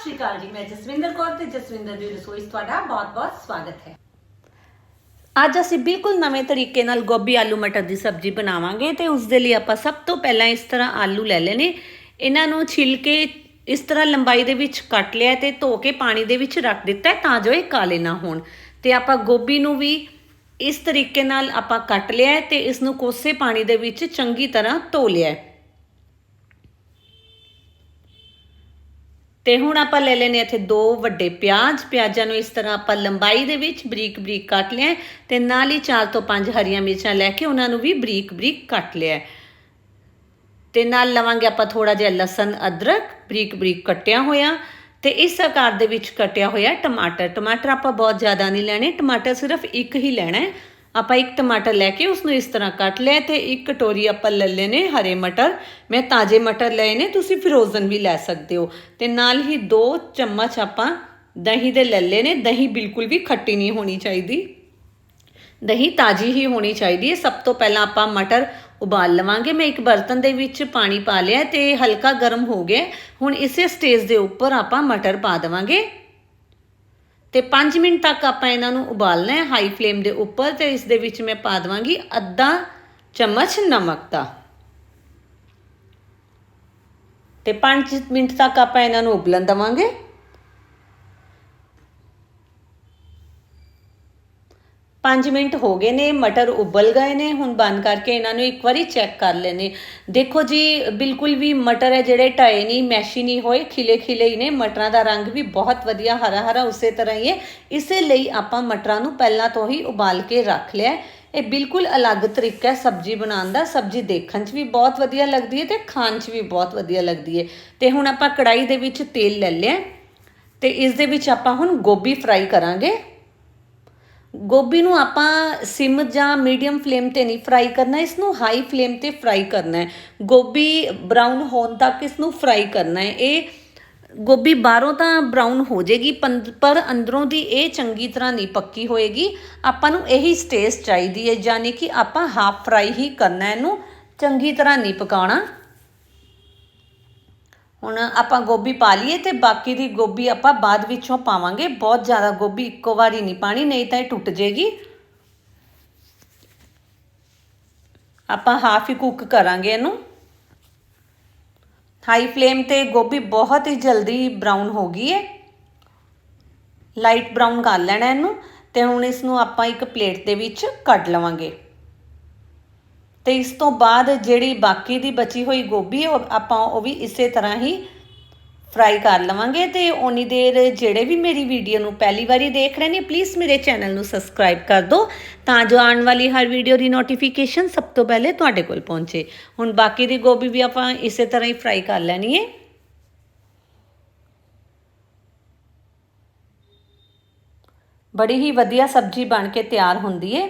ਸਤਿ ਸ਼੍ਰੀ ਅਕਾਲ ਜੀ, ਮੈਂ ਜਸਵਿੰਦਰ ਕੌਰ ਤੇ ਜਸਵਿੰਦਰ ਦੀ ਰਸੋਈ 'ਚ ਤੁਹਾਡਾ ਬਹੁਤ-ਬਹੁਤ ਸਵਾਗਤ ਹੈ। ਅੱਜ ਅਸੀਂ ਬਿਲਕੁਲ ਨਵੇਂ ਤਰੀਕੇ ਨਾਲ ਗੋਭੀ, ਆਲੂ, ਮਟਰ ਦੀ ਸਬਜ਼ੀ ਬਣਾਵਾਂਗੇ ਤੇ ਉਸ ਦੇ ਲਈ ਆਪਾਂ ਸਭ ਤੋਂ ਪਹਿਲਾਂ ਇਸ ਤਰ੍ਹਾਂ ਆਲੂ ਲੈ ਲੈਣੇ। ਇਹਨਾਂ ਨੂੰ ਛਿਲ ਕੇ ਇਸ ਤਰ੍ਹਾਂ ਲੰਬਾਈ ਦੇ ਵਿੱਚ ਕੱਟ ਲਿਆ ਤੇ ਧੋ ਕੇ ਪਾਣੀ ਦੇ ਵਿੱਚ ਰੱਖ ਦਿੱਤਾ ਤਾਂ ਜੋ ਇਹ ਕਾਲੇ ਨਾ ਹੋਣ। ਤੇ ਆਪਾਂ ਗੋਭੀ ਨੂੰ ਵੀ ਇਸ ਤਰੀਕੇ ਨਾਲ ਆਪਾਂ ਕੱਟ ਲਿਆ ਹੈ ਤੇ ਇਸ ਨੂੰ ਕੋਸੇ ਪਾਣੀ ਦੇ ਵਿੱਚ ਚੰਗੀ ਤਰ੍ਹਾਂ ਧੋ ਲਿਆ। ਤੇ ਹੁਣ ਆਪਾਂ ਲੈ ਲੈਨੇ ਇੱਥੇ ਦੋ ਵੱਡੇ ਪਿਆਜ਼। ਪਿਆਜ਼ਾਂ ਨੂੰ ਇਸ ਤਰ੍ਹਾਂ ਆਪਾਂ ਲੰਬਾਈ ਦੇ ਵਿੱਚ ਬਰੀਕ ਬਰੀਕ ਕੱਟ ਲਿਆ ਹੈ ਤੇ ਨਾਲ ਹੀ 4 ਤੋਂ 5 ਹਰੀਆਂ ਮਿਰਚਾਂ ਲੈ ਕੇ ਉਹਨਾਂ ਨੂੰ ਵੀ ਬਰੀਕ ਬਰੀਕ ਕੱਟ ਲਿਆ ਹੈ। ਤੇ ਨਾਲ ਲਵਾਂਗੇ ਆਪਾਂ ਥੋੜਾ ਜਿਹਾ ਲਸਣ, ਅਦਰਕ, ਬਰੀਕ ਬਰੀਕ ਕੱਟਿਆ ਹੋਇਆ ਤੇ ਇਸ ਆਕਾਰ ਦੇ ਵਿੱਚ ਕੱਟਿਆ ਹੋਇਆ ਟਮਾਟਰ। ਟਮਾਟਰ ਆਪਾਂ ਬਹੁਤ ਜ਼ਿਆਦਾ ਨਹੀਂ ਲੈਣੇ, ਟਮਾਟਰ ਸਿਰਫ ਇੱਕ ਹੀ ਲੈਣਾ ਹੈ। ਆਪਾਂ ਇੱਕ ਟਮਾਟਰ ਲੈ ਕੇ ਉਸ ਨੂੰ ਇਸ ਤਰ੍ਹਾਂ ਕੱਟ ਲਿਆ ਤੇ ਇੱਕ ਕਟੋਰੀ ਆਪਾਂ ਲੈ ਲਏ ਨੇ ਹਰੇ ਮਟਰ। ਮੈਂ ਤਾਜ਼ੇ ਮਟਰ ਲਏ ਨੇ, ਤੁਸੀਂ ਫਰੋਜ਼ਨ ਵੀ ਲੈ ਸਕਦੇ ਹੋ। ਤੇ ਨਾਲ ਹੀ 2 ਚਮਚ ਆਪਾਂ ਦਹੀਂ ਦੇ ਲੈ ਲਏ ਨੇ। ਦਹੀਂ ਬਿਲਕੁਲ ਵੀ ਖੱਟੀ ਨਹੀਂ ਹੋਣੀ ਚਾਹੀਦੀ। ਦਹੀਂ ਤਾਜ਼ੀ ਹੀ ਹੋਣੀ ਚਾਹੀਦੀ ਹੈ। ਸਭ ਤੋਂ ਪਹਿਲਾਂ ਆਪਾਂ ਮਟਰ ਉਬਾਲ ਲਵਾਂਗੇ। ਮੈਂ ਇੱਕ ਬਰਤਨ ਦੇ ਵਿੱਚ ਪਾਣੀ ਪਾ ਲਿਆ ਤੇ ਹਲਕਾ ਗਰਮ ਹੋ ਗਿਆ। ਹੁਣ ਇਸੇ ਸਟੇਜ ਦੇ ਉੱਪਰ ਆਪਾਂ ਮਟਰ ਪਾ ਦੇਵਾਂਗੇ। ਤੇ 5 ਮਿੰਟ ਤੱਕ ਆਪਾਂ ਇਹਨਾਂ ਨੂੰ ਉਬਾਲਣਾ ਹੈ ਹਾਈ ਫਲੇਮ ਦੇ ਉੱਪਰ ਤੇ ਇਸ ਦੇ ਵਿੱਚ ਮੈਂ ਪਾ ਦਵਾਂਗੀ ਅੱਧਾ ਚਮਚ ਨਮਕ ਦਾ। ਤੇ 5 ਮਿੰਟ ਤੱਕ ਆਪਾਂ ਇਹਨਾਂ ਨੂੰ ਉਬਲਣ ਦਵਾਂਗੇ। ਪੰਜ ਮਿੰਟ ਹੋ ਗਏ ਨੇ, ਮਟਰ ਉਬਲ ਗਏ ਨੇ, ਹੁਣ ਬੰਦ ਕਰਕੇ ਇਹਨਾਂ ਨੂੰ ਇੱਕ ਵਾਰੀ ਚੈੱਕ ਕਰ ਲੈਨੇ ਦੇਖੋ ਜੀ, ਬਿਲਕੁਲ ਵੀ ਮਟਰ ਹੈ ਜਿਹੜੇ ਢਾਏ ਨਹੀਂ, ਮੈਸ਼ੀ ਨਹੀਂ ਹੋਏ, ਖਿਲੇ ਖਿਲੇ ਹੀ ਨੇ, ਮਟਰਾਂ ਦਾ ਰੰਗ ਵੀ ਬਹੁਤ ਵਧੀਆ ਹਰਾ ਹਰਾ ਉਸੇ ਤਰ੍ਹਾਂ ਹੀ ਹੈ। ਇਸੇ ਲਈ ਆਪਾਂ ਮਟਰਾਂ ਨੂੰ ਪਹਿਲਾਂ ਤੋਂ ਹੀ ਉਬਾਲ ਕੇ ਰੱਖ ਲਿਆ ਇਹ ਬਿਲਕੁਲ ਅਲੱਗ ਤਰੀਕਾ ਹੈ ਸਬਜ਼ੀ ਬਣਾਉਣ ਦਾ, ਸਬਜ਼ੀ ਦੇਖਣ 'ਚ ਵੀ ਬਹੁਤ ਵਧੀਆ ਲੱਗਦੀ ਹੈ ਤੇ ਖਾਣ 'ਚ ਵੀ ਬਹੁਤ ਵਧੀਆ ਲੱਗਦੀ ਹੈ। ਤੇ ਹੁਣ ਆਪਾਂ ਕੜਾਈ ਦੇ ਵਿੱਚ ਤੇਲ ਲੈ ਲਿਆ ਤੇ ਇਸ ਦੇ ਵਿੱਚ ਆਪਾਂ ਹੁਣ ਗੋਭੀ ਫਰਾਈ ਕਰਾਂਗੇ। ਗੋਭੀ ਨੂੰ ਆਪਾਂ ਸਿਮ ਜਾਂ ਮੀਡੀਅਮ ਫਲੇਮ ਤੇ ਨਹੀਂ ਫਰਾਈ ਕਰਨਾ ਇਸ ਨੂੰ ਹਾਈ ਫਲੇਮ ਤੇ ਫਰਾਈ ਕਰਨਾ ਹੈ। ਗੋਭੀ ਬਰਾਊਨ ਹੋਣ ਤੱਕ ਇਸ ਨੂੰ ਫਰਾਈ ਕਰਨਾ ਹੈ। ਇਹ ਗੋਭੀ ਬਾਹਰੋਂ ਤਾਂ ਬਰਾਊਨ ਹੋ ਜਾਏਗੀ ਪਰ ਅੰਦਰੋਂ ਦੀ ਇਹ ਚੰਗੀ ਤਰ੍ਹਾਂ ਨਹੀਂ ਪੱਕੀ ਹੋਏਗੀ। ਆਪਾਂ ਨੂੰ ਇਹੀ ਸਟੇਜ ਚਾਹੀਦੀ ਹੈ, ਯਾਨੀ ਕਿ ਆਪਾਂ ਹਾਫ ਫਰਾਈ ਹੀ ਕਰਨਾ ਇਹਨੂੰ। ਚੰਗੀ ਤਰ੍ਹਾਂ ਨਹੀਂ ਪਕਾਉਣਾ। ਹੁਣ ਆਪਾਂ ਗੋਭੀ ਪਾ ਲਈਏ ਤੇ ਬਾਕੀ ਦੀ ਗੋਭੀ ਆਪਾਂ ਬਾਅਦ ਵਿੱਚੋਂ ਪਾਵਾਂਗੇ। ਬਹੁਤ ਜ਼ਿਆਦਾ ਗੋਭੀ ਇੱਕੋ ਵਾਰੀ ਨਹੀਂ ਪਾਣੀ, ਨਹੀਂ ਤਾਂ ਇਹ ਟੁੱਟ ਜੇਗੀ ਆਪਾਂ ਹਾਫ ਹੀ ਕੁੱਕ ਕਰਾਂਗੇ ਇਹਨੂੰ। ਹਾਈ ਫਲੇਮ ਤੇ ਗੋਭੀ ਬਹੁਤ ਹੀ ਜਲਦੀ ਬਰਾਊਨ ਹੋ ਗਈ ਹੈ ਲਾਈਟ ਬਰਾਊਨ ਕਰ ਲੈਣਾ ਇਹਨੂੰ ਤੇ ਹੁਣ ਇਸ ਨੂੰ ਆਪਾਂ ਇੱਕ ਪਲੇਟ ਦੇ ਵਿੱਚ ਕੱਢ ਲਵਾਂਗੇ। ਤੇ ਇਸ ਤੋਂ ਬਾਅਦ ਜਿਹੜੀ ਬਾਕੀ ਦੀ ਬਚੀ ਹੋਈ ਗੋਭੀ ਹੈ ਆਪਾਂ ਉਹ ਵੀ ਇਸੇ ਤਰ੍ਹਾਂ ਹੀ ਫਰਾਈ ਕਰ ਲਵਾਂਗੇ ਤੇ ਓਨੀ ਦੇਰ ਜਿਹੜੇ ਵੀ ਮੇਰੀ ਵੀਡੀਓ ਨੂੰ ਪਹਿਲੀ ਵਾਰੀ ਦੇਖ ਰਹੇ ਨੇ ਪਲੀਜ਼ ਮੇਰੇ ਚੈਨਲ ਨੂੰ ਸਬਸਕ੍ਰਾਈਬ ਕਰ ਦਿਓ ਤਾਂ ਜੋ ਆਉਣ ਵਾਲੀ ਹਰ ਵੀਡੀਓ ਦੀ ਨੋਟੀਫਿਕੇਸ਼ਨ ਸਭ ਤੋਂ ਪਹਿਲੇ ਤੁਹਾਡੇ ਕੋਲ ਪਹੁੰਚੇ। ਹੁਣ ਬਾਕੀ ਦੀ ਗੋਭੀ ਵੀ ਆਪਾਂ ਇਸੇ ਤਰ੍ਹਾਂ ਹੀ ਫਰਾਈ ਕਰ ਲੈਣੀ ਹੈ ਬੜੀ ਹੀ ਵਧੀਆ ਸਬਜ਼ੀ ਬਣ ਕੇ ਤਿਆਰ ਹੁੰਦੀ ਹੈ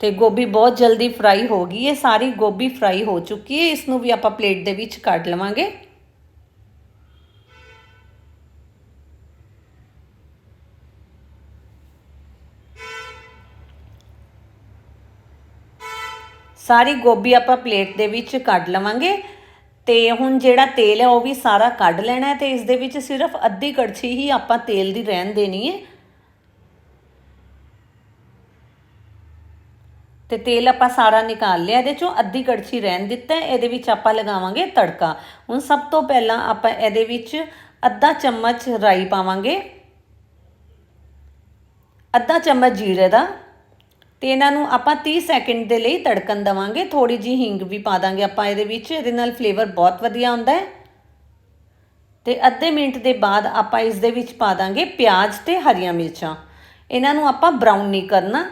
ਤੇ ਗੋਭੀ ਬਹੁਤ ਜਲਦੀ ਫਰਾਈ ਹੋ ਗਈ ਹੈ ਸਾਰੀ ਗੋਭੀ ਫਰਾਈ ਹੋ ਚੁੱਕੀ ਹੈ, ਇਸ ਨੂੰ ਵੀ ਆਪਾਂ ਪਲੇਟ ਦੇ ਵਿੱਚ ਕੱਢ ਲਵਾਂਗੇ। ਸਾਰੀ ਗੋਭੀ ਆਪਾਂ ਪਲੇਟ ਦੇ ਵਿੱਚ ਕੱਢ ਲਵਾਂਗੇ ਤੇ ਹੁਣ ਜਿਹੜਾ ਤੇਲ ਹੈ ਉਹ ਵੀ ਸਾਰਾ ਕੱਢ ਲੈਣਾ ਹੈ ਤੇ ਇਸ ਦੇ ਵਿੱਚ ਸਿਰਫ ਅੱਧੀ ਕੜਛੀ ਹੀ ਆਪਾਂ ਤੇਲ ਦੀ ਰਹਿਣ ਦੇਣੀ ਹੈ। ਤੇ ਤੇਲ ਆਪਾਂ ਸਾਰਾ ਨਿਕਾਲ ਲਿਆ, ਇਹਦੇ ਚੋਂ ਅੱਧੀ ਕੜਛੀ ਰਹਿਣ ਦਿੱਤਾ, ਇਹਦੇ ਵਿੱਚ ਆਪਾਂ ਲਗਾਵਾਂਗੇ ਤੜਕਾ। ਹੁਣ ਸਭ ਤੋਂ ਪਹਿਲਾਂ ਆਪਾਂ ਇਹਦੇ ਵਿੱਚ ਅੱਧਾ ਚਮਚ ਰਾਈ ਪਾਵਾਂਗੇ। ਅੱਧਾ ਚਮਚ ਜੀਰੇ ਦਾ। ਤੇ ਇਹਨਾਂ ਨੂੰ ਆਪਾਂ 30 ਸੈਕਿੰਡ ਦੇ ਲਈ ਤੜਕਣ ਦਵਾਂਗੇ। ਥੋੜੀ ਜੀ ਹਿੰਗ ਵੀ ਪਾ ਦਾਂਗੇ ਆਪਾਂ ਇਹਦੇ ਵਿੱਚ, ਇਹਦੇ ਨਾਲ ਫਲੇਵਰ ਬਹੁਤ ਵਧੀਆ ਆਉਂਦਾ ਹੈ। ਤੇ ਅੱਧੇ ਮਿੰਟ ਦੇ ਬਾਅਦ ਆਪਾਂ ਇਸ ਦੇ ਵਿੱਚ ਪਾ ਦਾਂਗੇ ਪਿਆਜ਼ ਤੇ ਹਰੀਆਂ ਮਿਰਚਾਂ। ਇਹਨਾਂ ਨੂੰ ਆਪਾਂ ਬਰਾਊਨ ਨਹੀਂ ਕਰਨਾ।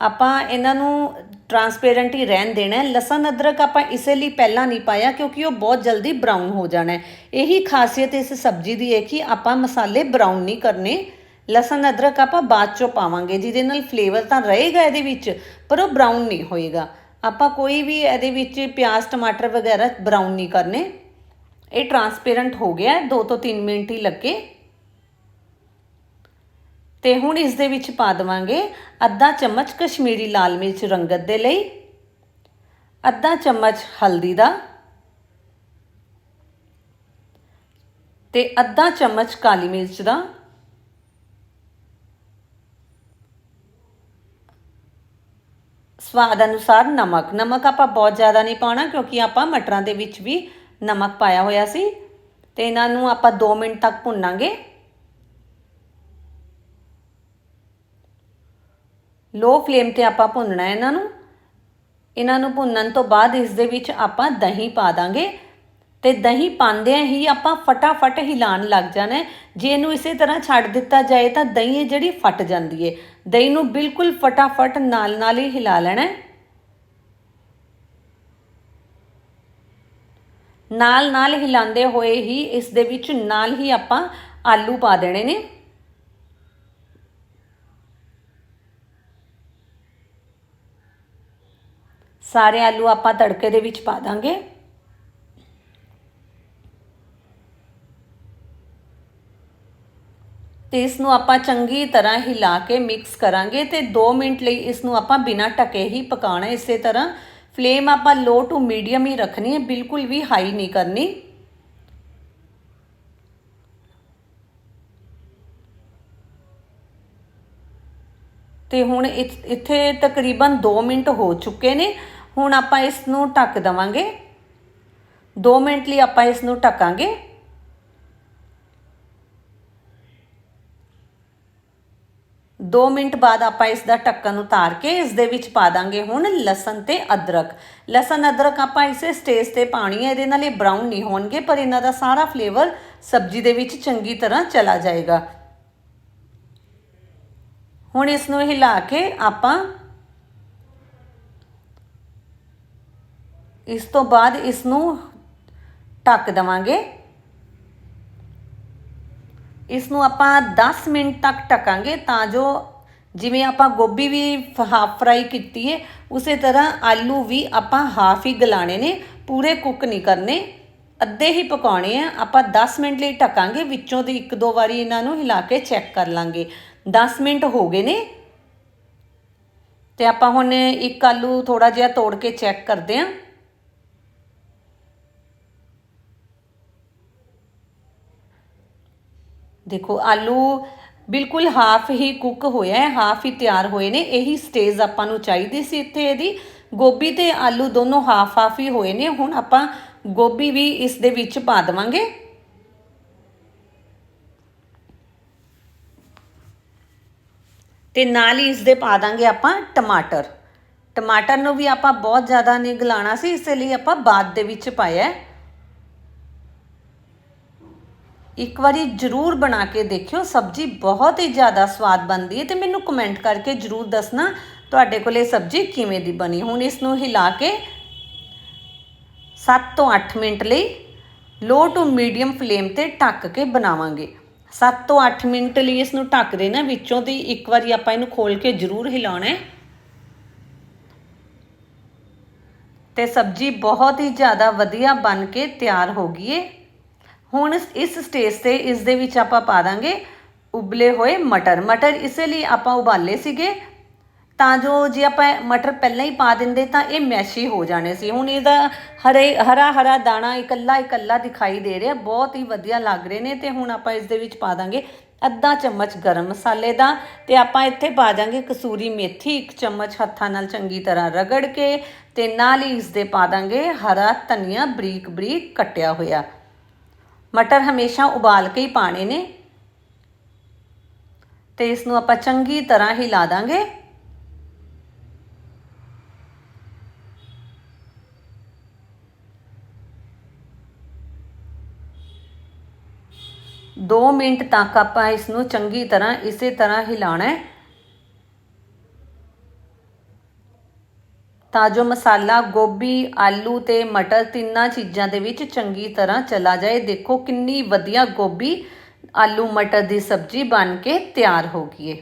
ਆਪਾਂ ਇਹਨਾਂ ਨੂੰ ਟਰਾਂਸਪੇਰੈਂਟ ਹੀ ਰਹਿਣ ਦੇਣਾ ਹੈ। ਲਸਣ ਅਦਰਕ ਆਪਾਂ ਇਸੇ ਲਈ ਪਹਿਲਾਂ ਨਹੀਂ ਪਾਇਆ ਕਿਉਂਕਿ ਉਹ ਬਹੁਤ ਜਲਦੀ ਬਰਾਊਨ ਹੋ ਜਾਣਾ ਹੈ। ਇਹੀ ਖਾਸੀਅਤ ਇਸ ਸਬਜ਼ੀ ਦੀ ਹੈ ਕਿ ਆਪਾਂ ਮਸਾਲੇ ਬਰਾਊਨ ਨਹੀਂ ਕਰਨੇ। ਲਸਣ ਅਦਰਕ ਆਪਾਂ ਬਾਅਦ ਚੋਂ ਪਾਵਾਂਗੇ, ਜਿਹਦੇ ਨਾਲ ਫਲੇਵਰ ਤਾਂ ਰਹੇਗਾ ਇਹਦੇ ਵਿੱਚ, ਪਰ ਉਹ ਬਰਾਊਨ ਨਹੀਂ ਹੋਏਗਾ। ਆਪਾਂ ਕੋਈ ਵੀ ਇਹਦੇ ਵਿੱਚ ਪਿਆਜ਼, ਟਮਾਟਰ ਵਗੈਰਾ ਬਰਾਊਨ ਨਹੀਂ ਕਰਨੇ। ਇਹ ਟਰਾਂਸਪੇਰੈਂਟ ਹੋ ਗਿਆ 2 ਤੋਂ 3 ਮਿੰਟ ਹੀ ਲੱਗੇ। ਤੇ ਹੁਣ ਇਸ ਦੇ ਵਿੱਚ ਪਾ ਦਵਾਂਗੇ ਅੱਧਾ ਚਮਚ ਕਸ਼ਮੀਰੀ ਲਾਲ ਮਿਰਚ ਰੰਗਤ ਦੇ ਲਈ, ਅੱਧਾ ਚਮਚ ਹਲਦੀ ਦਾ ਤੇ ਅੱਧਾ ਚਮਚ ਕਾਲੀ ਮਿਰਚ ਦਾ ਸਵਾਦ ਅਨੁਸਾਰ ਨਮਕ ਨਮਕ ਆਪਾਂ ਬਹੁਤ ਜ਼ਿਆਦਾ ਨਹੀਂ ਪਾਉਣਾ ਕਿਉਂਕਿ ਆਪਾਂ ਮਟਰਾਂ ਦੇ ਵਿੱਚ ਵੀ ਨਮਕ ਪਾਇਆ ਹੋਇਆ ਸੀ ਤੇ ਇਹਨਾਂ ਨੂੰ ਆਪਾਂ 2 ਮਿੰਟ ਤੱਕ ਭੁੰਨਾਂਗੇ। ਲੋ ਫਲੇਮ ਤੇ ਆਪਾਂ ਭੁੰਨਣਾ ਇਹਨਾਂ ਨੂੰ। ਇਹਨਾਂ ਨੂੰ ਭੁੰਨਣ ਤੋਂ ਬਾਅਦ ਇਸ ਦੇ ਵਿੱਚ ਆਪਾਂ ਦਹੀਂ ਪਾ ਦਾਂਗੇ। ਤੇ ਦਹੀਂ ਪਾਉਂਦਿਆਂ ਹੀ ਆਪਾਂ ਫਟਾਫਟ ਹਿਲਾਣ ਲੱਗ ਜਾਣਾ ਜੇ ਇਹਨੂੰ ਇਸੇ ਤਰ੍ਹਾਂ ਛੱਡ ਦਿੱਤਾ ਜਾਏ ਤਾਂ ਦਹੀਂ ਹੈ ਜਿਹੜੀ ਫਟ ਜਾਂਦੀ ਹੈ। ਦਹੀਂ ਨੂੰ ਬਿਲਕੁਲ ਫਟਾਫਟ ਨਾਲ ਨਾਲ ਹੀ ਹਿਲਾ ਲੈਣਾ ਨਾਲ ਨਾਲ ਹਿਲਾਉਂਦੇ ਹੋਏ ਹੀ ਇਸ ਦੇ ਵਿੱਚ ਨਾਲ ਹੀ ਆਪਾਂ ਆਲੂ ਪਾ ਦੇਣੇ ਨੇ। ਸਾਰੇ ਆਲੂ ਆਪਾਂ ਤੜਕੇ ਦੇ ਵਿੱਚ ਪਾ ਦਾਂਗੇ। ਤੇ ਇਸ ਨੂੰ ਆਪਾਂ ਚੰਗੀ ਤਰ੍ਹਾਂ ਹਿਲਾ ਕੇ ਮਿਕਸ ਕਰਾਂਗੇ ਤੇ 2 ਮਿੰਟ ਲਈ ਇਸ ਨੂੰ ਆਪਾਂ ਬਿਨਾਂ ਢਕੇ ਹੀ ਪਕਾਉਣਾ ਇਸੇ ਤਰ੍ਹਾਂ। ਫਲੇਮ ਆਪਾਂ ਲੋ ਟੂ ਮੀਡੀਅਮ ਹੀ ਰੱਖਣੀ ਹੈ, ਬਿਲਕੁਲ ਵੀ ਹਾਈ ਨਹੀਂ ਕਰਨੀ। ਤੇ ਹੁਣ ਇੱਥੇ ਤਕਰੀਬਨ 2 ਮਿੰਟ ਹੋ ਚੁੱਕੇ ਨੇ। ਹੁਣ ਆਪਾਂ ਇਸ ਨੂੰ ਢੱਕ ਦਵਾਂਗੇ। 2 ਮਿੰਟ ਲਈ ਆਪਾਂ ਇਸ ਨੂੰ ਢੱਕਾਂਗੇ। ਦੋ ਮਿੰਟ ਬਾਅਦ ਆਪਾਂ ਇਸ ਦਾ ਢੱਕਣ ਉਤਾਰ ਕੇ ਇਸ ਦੇ ਵਿੱਚ ਪਾ ਦਾਂਗੇ ਹੁਣ ਲਸਣ ਤੇ ਅਦਰਕ। ਲਸਣ, ਅਦਰਕ ਆਪਾਂ ਇਸੇ ਸਟੇਜ ਤੇ ਪਾਣੀ ਹੈ, ਇਹਦੇ ਨਾਲ ਇਹ ਬਰਾਊਨ ਨਹੀਂ ਹੋਣਗੇ, ਪਰ ਇਹਨਾਂ ਦਾ ਸਾਰਾ ਫਲੇਵਰ ਸਬਜ਼ੀ ਦੇ ਵਿੱਚ ਚੰਗੀ ਤਰ੍ਹਾਂ ਚਲਾ ਜਾਏਗਾ। ਹੁਣ ਇਸ ਨੂੰ ਹਿਲਾ ਕੇ ਆਪਾਂ ਇਸ ਤੋਂ ਬਾਅਦ ਇਸ ਨੂੰ ਢੱਕ ਦਵਾਂਗੇ। ਇਸ ਨੂੰ ਆਪਾਂ 10 ਮਿੰਟ ਤੱਕ ਢਕਾਂਗੇ ਤਾਂ ਜੋ ਜਿਵੇਂ ਆਪਾਂ ਗੋਭੀ ਵੀ ਹਾਫ ਫਰਾਈ ਕੀਤੀ ਹੈ ਉਸੇ ਤਰ੍ਹਾਂ ਆਲੂ ਵੀ ਆਪਾਂ ਹਾਫ ਹੀ ਗਲਾਣੇ ਨੇ, ਪੂਰੇ ਕੁੱਕ ਨਹੀਂ ਕਰਨੇ। ਅੱਧੇ ਹੀ ਪਕਾਉਣੇ ਆ, ਆਪਾਂ 10 ਮਿੰਟ ਲਈ ਢਕਾਂਗੇ, ਵਿੱਚੋਂ ਦੀ ਇੱਕ ਦੋ ਵਾਰੀ ਇਹਨਾਂ ਨੂੰ ਹਿਲਾ ਕੇ ਚੈੱਕ ਕਰ ਲਾਂਗੇ। 10 ਮਿੰਟ ਹੋ ਗਏ ਨੇ। ਤੇ ਆਪਾਂ ਹੁਣ ਇੱਕ ਆਲੂ ਥੋੜਾ ਜਿਹਾ ਤੋੜ ਕੇ ਚੈੱਕ ਕਰਦੇ ਆਂ। ਦੇਖੋ, ਆਲੂ ਬਿਲਕੁਲ ਹਾਫ ਹੀ ਕੁੱਕ ਹੋਇਆ ਹੈ ਹਾਫ ਹੀ ਤਿਆਰ ਹੋਏ ਨੇ, ਇਹੀ ਸਟੇਜ ਆਪਾਂ ਨੂੰ ਚਾਹੀਦੀ ਸੀ ਇੱਥੇ ਇਹਦੀ। ਗੋਭੀ ਤੇ ਆਲੂ ਦੋਨੋਂ ਹਾਫ ਹਾਫ ਹੀ ਹੋਏ ਨੇ, ਹੁਣ ਆਪਾਂ ਗੋਭੀ ਵੀ ਇਸ ਦੇ ਵਿੱਚ ਪਾ ਦੇਵਾਂਗੇ। ਤੇ ਨਾਲ ਹੀ ਇਸ ਦੇ ਪਾ ਦਾਂਗੇ ਆਪਾਂ ਟਮਾਟਰ। ਟਮਾਟਰ ਨੂੰ ਵੀ ਆਪਾਂ ਬਹੁਤ ਜ਼ਿਆਦਾ ਨਹੀਂ ਗਲਾਣਾ ਸੀ, ਇਸ ਲਈ ਆਪਾਂ ਬਾਅਦ ਦੇ ਵਿੱਚ ਪਾਇਆ ਹੈ। ਇੱਕ ਵਾਰੀ ਜਰੂਰ ਬਣਾ ਕੇ ਦੇਖਿਓ। ਸਬਜ਼ੀ ਬਹੁਤ ਹੀ ਜ਼ਿਆਦਾ ਸਵਾਦ ਬਣਦੀ ਹੈ ਤੇ ਮੈਨੂੰ ਕਮੈਂਟ ਕਰਕੇ ਜਰੂਰ ਦੱਸਣਾ ਤੁਹਾਡੇ ਕੋਲ ਇਹ ਸਬਜ਼ੀ ਕਿਵੇਂ ਦੀ ਬਣੀ। ਹੁਣ ਇਸ ਨੂੰ ਹਿਲਾ ਕੇ 7 ਤੋਂ 8 ਮਿੰਟ ਲਈ ਲੋ ਟੂ ਮੀਡੀਅਮ ਫਲੇਮ ਤੇ ਢੱਕ ਕੇ ਬਣਾਵਾਂਗੇ। 7 ਤੋਂ 8 ਮਿੰਟ ਲਈ ਇਸ ਨੂੰ ਢੱਕ ਦੇਣਾ। ਵਿੱਚੋਂ ਦੀ ਇੱਕ ਵਾਰੀ ਆਪਾਂ ਇਹਨੂੰ ਖੋਲ ਕੇ ਜਰੂਰ ਹਿਲਾਉਣਾ ਹੈ। ਤੇ ਸਬਜ਼ੀ ਬਹੁਤ ਹੀ ਜ਼ਿਆਦਾ ਵਧੀਆ ਬਣ ਕੇ ਤਿਆਰ ਹੋ ਗਈ ਏ ਹੁਣ ਇਸ ਸਟੇਜ ਤੇ ਇਸ ਦੇ ਵਿੱਚ ਆਪਾਂ ਪਾ ਦਾਂਗੇ ਉਬਲੇ ਹੋਏ ਮਟਰ। ਮਟਰ ਇਸੇ ਲਈ ਆਪਾਂ ਉਬਾਲੇ ਸੀਗੇ। ਤਾਂ ਜੋ ਜੇ ਆਪਾਂ ਮਟਰ ਪਹਿਲਾਂ ਹੀ ਪਾ ਦਿੰਦੇ ਤਾਂ ਇਹ ਮੈਸ਼ੀ ਹੋ ਜਾਣੇ ਸੀ। ਹੁਣ ਇਹਦਾ ਹਰੇ ਹਰਾ ਹਰਾ ਦਾਣਾ ਇਕੱਲਾ ਇਕੱਲਾ ਦਿਖਾਈ ਦੇ ਰਿਹਾ। ਬਹੁਤ ਹੀ ਵਧੀਆ ਲੱਗ ਰਹੇ ਨੇ ਤੇ ਹੁਣ ਆਪਾਂ ਇਸ ਦੇ ਵਿੱਚ ਪਾ ਦਾਂਗੇ ਅੱਧਾ ਚਮਚ ਗਰਮ ਮਸਾਲੇ ਦਾ ਤੇ ਆਪਾਂ ਇੱਥੇ ਪਾ ਦਾਂਗੇ ਕਸੂਰੀ ਮੇਥੀ, ਇੱਕ ਚਮਚ ਹੱਥਾਂ ਨਾਲ ਚੰਗੀ ਤਰ੍ਹਾਂ ਰਗੜ ਕੇ ਤੇ ਨਾਲ ਹੀ ਇਸ ਦੇ ਪਾ ਦਾਂਗੇ ਹਰਾ ਧਨੀਆ ਬਰੀਕ ਬਰੀਕ ਕੱਟਿਆ ਹੋਇਆ। ਮਟਰ ਹਮੇਸ਼ਾ ਉਬਾਲ ਕੇ ਹੀ ਪਾਣੇ ਨੇ। ਤੇ ਇਸ ਨੂੰ ਆਪਾਂ ਚੰਗੀ ਤਰ੍ਹਾਂ ਹਿਲਾ ਦਾਂਗੇ। ਦੋ ਮਿੰਟ ਤੱਕ ਆਪਾਂ ਇਸ ਨੂੰ ਚੰਗੀ ਤਰ੍ਹਾਂ ਇਸੇ ਤਰ੍ਹਾਂ ਹਿਲਾਣਾ ਹੈ। ਤਾਂ ਜੋ ਮਸਾਲਾ, ਗੋਭੀ, ਆਲੂ ਤੇ ਮਟਰ ਤਿੰਨਾਂ ਚੀਜ਼ਾਂ ਦੇ ਵਿੱਚ ਚੰਗੀ ਤਰ੍ਹਾਂ ਚਲਾ ਜਾਏ। ਦੇਖੋ ਕਿੰਨੀ ਵਧੀਆ ਗੋਭੀ, ਆਲੂ, ਮਟਰ ਦੀ ਸਬਜ਼ੀ ਬਣ ਕੇ ਤਿਆਰ ਹੋ ਗਈ ਹੈ